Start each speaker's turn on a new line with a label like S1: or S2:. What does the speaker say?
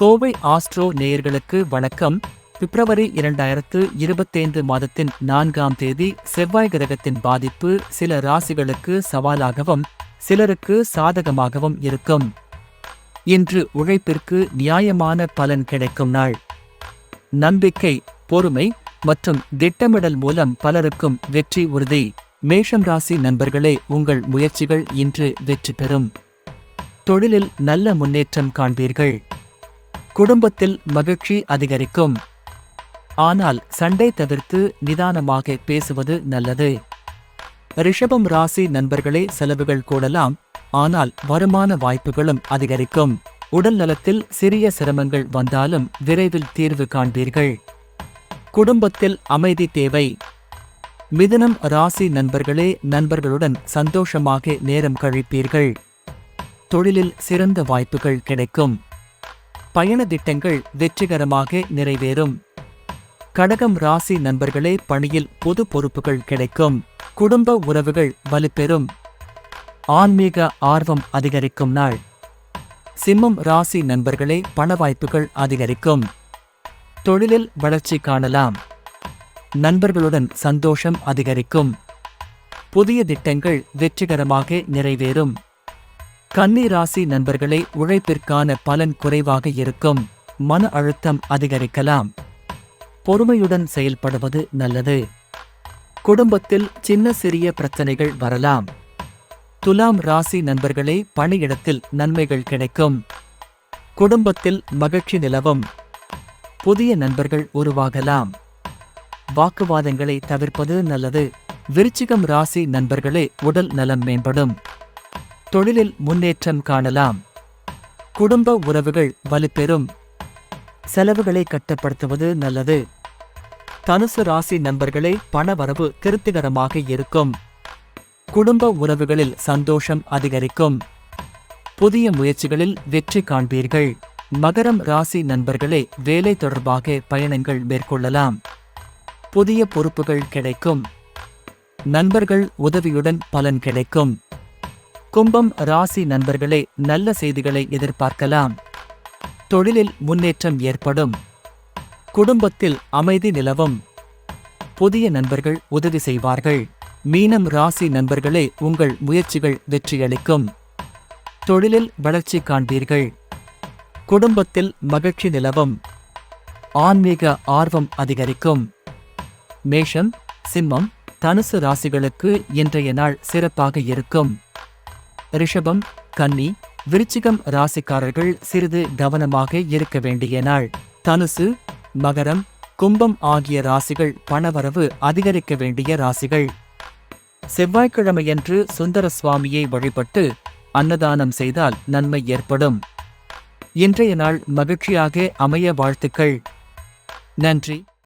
S1: Kovai astro நேயர்களுக்கு வணக்கம். பிப்ரவரி இரண்டாயிரத்து இருபத்தைந்து மாதத்தின் நான்காம் தேதி செவ்வாய் கிரகத்தின் பாதிப்பு சில ராசிகளுக்கு சவாலாகவும் சிலருக்கு சாதகமாகவும் இருக்கும். இன்று உழைப்பிற்கு நியாயமான பலன் கிடைக்கும் நாள். நம்பிக்கை பொறுமை மற்றும் திட்டமிடல் மூலம் பலருக்கும் வெற்றி உறுதி. மேஷம் ராசி நண்பர்களே உங்கள் முயற்சிகள் இன்று வெற்றி பெறும். தொழிலில் நல்ல முன்னேற்றம் காண்பீர்கள். குடும்பத்தில் மகிழ்ச்சி அதிகரிக்கும். ஆனால் சண்டை தவிர்த்து நிதானமாக பேசுவது நல்லது. ரிஷபம் ராசி நண்பர்களே செலவுகள் கூடலாம் ஆனால் வருமான வாய்ப்புகளும் அதிகரிக்கும். உடல் நலத்தில் சிறிய சிரமங்கள் வந்தாலும் விரைவில் தீர்வு காண்பீர்கள். குடும்பத்தில் அமைதி தேவை. மிதுனம் ராசி நண்பர்களே நண்பர்களுடன் சந்தோஷமாக நேரம் கழிப்பீர்கள். தொழிலில் சிறந்த வாய்ப்புகள் கிடைக்கும். பயண திட்டங்கள் வெற்றிகரமாக நிறைவேறும். கடகம் ராசி நண்பர்களே பணியில் பொது பொறுப்புகள் கிடைக்கும். குடும்ப உறவுகள் வலுப்பெறும். ஆன்மீக ஆர்வம் அதிகரிக்கும் நாள். சிம்மம் ராசி நண்பர்களே பண வாய்ப்புகள் அதிகரிக்கும். தொழிலில் வளர்ச்சி காணலாம். நண்பர்களுடன் சந்தோஷம் அதிகரிக்கும். புதிய திட்டங்கள் வெற்றிகரமாக நிறைவேறும். கன்னி ராசி நண்பர்களே உழைப்பிற்கான பலன் குறைவாக இருக்கும். மன அழுத்தம் அதிகரிக்கலாம். பொறுமையுடன் செயல்படுவது நல்லது. குடும்பத்தில் சின்ன சிறிய பிரச்சனைகள் வரலாம். துலாம் ராசி நண்பர்களே பணியிடத்தில் நன்மைகள் கிடைக்கும். குடும்பத்தில் மகிழ்ச்சி நிலவும். புதிய நண்பர்கள் உருவாகலாம். வாக்குவாதங்களை தவிர்ப்பது நல்லது. விருச்சிகம் ராசி நண்பர்களே உடல் நலம் மேம்படும். தொழிலில் முன்னேற்றம் காணலாம். குடும்ப உறவுகள் வலுப்பெறும். செலவுகளை கட்டுப்படுத்துவது நல்லது. தனுசு ராசி நண்பர்களே பணவரவு திருப்திகரமாக இருக்கும். குடும்ப உறவுகளில் சந்தோஷம் அதிகரிக்கும். புதிய முயற்சிகளில் வெற்றி காண்பீர்கள். மகரம் ராசி நண்பர்களே வேலை தொடர்பாக பயணங்கள் மேற்கொள்ளலாம். புதிய பொறுப்புகள் கிடைக்கும். நண்பர்கள் உதவியுடன் பலன் கிடைக்கும். கும்பம் ராசி நண்பர்களே நல்ல செய்திகளை எதிர்பார்க்கலாம். தொழிலில் முன்னேற்றம் ஏற்படும். குடும்பத்தில் அமைதி நிலவும். புதிய நண்பர்கள் உதவி செய்வார்கள். மீனம் ராசி நண்பர்களே உங்கள் முயற்சிகள் வெற்றியளிக்கும். தொழிலில் வளர்ச்சி காண்பீர்கள். குடும்பத்தில் மகிழ்ச்சி நிலவும். ஆன்மீக ஆர்வம் அதிகரிக்கும். மேஷம் சிம்மம் தனுசு ராசிகளுக்கு இன்றைய நாள் சிறப்பாக இருக்கும். ரிஷபம் கன்னி விருச்சிகம் ராசிக்காரர்கள் சிறிது கவனமாக இருக்க வேண்டிய நாள். தனுசு மகரம் கும்பம் ஆகிய ராசிகள் பணவரவு அதிகரிக்க வேண்டிய ராசிகள். செவ்வாய்க்கிழமையன்று சுந்தர சுவாமியை வழிபட்டு அன்னதானம் செய்தால் நன்மை ஏற்படும். இன்றைய நாள் மகிழ்ச்சியாக அமைய வாழ்த்துக்கள். நன்றி.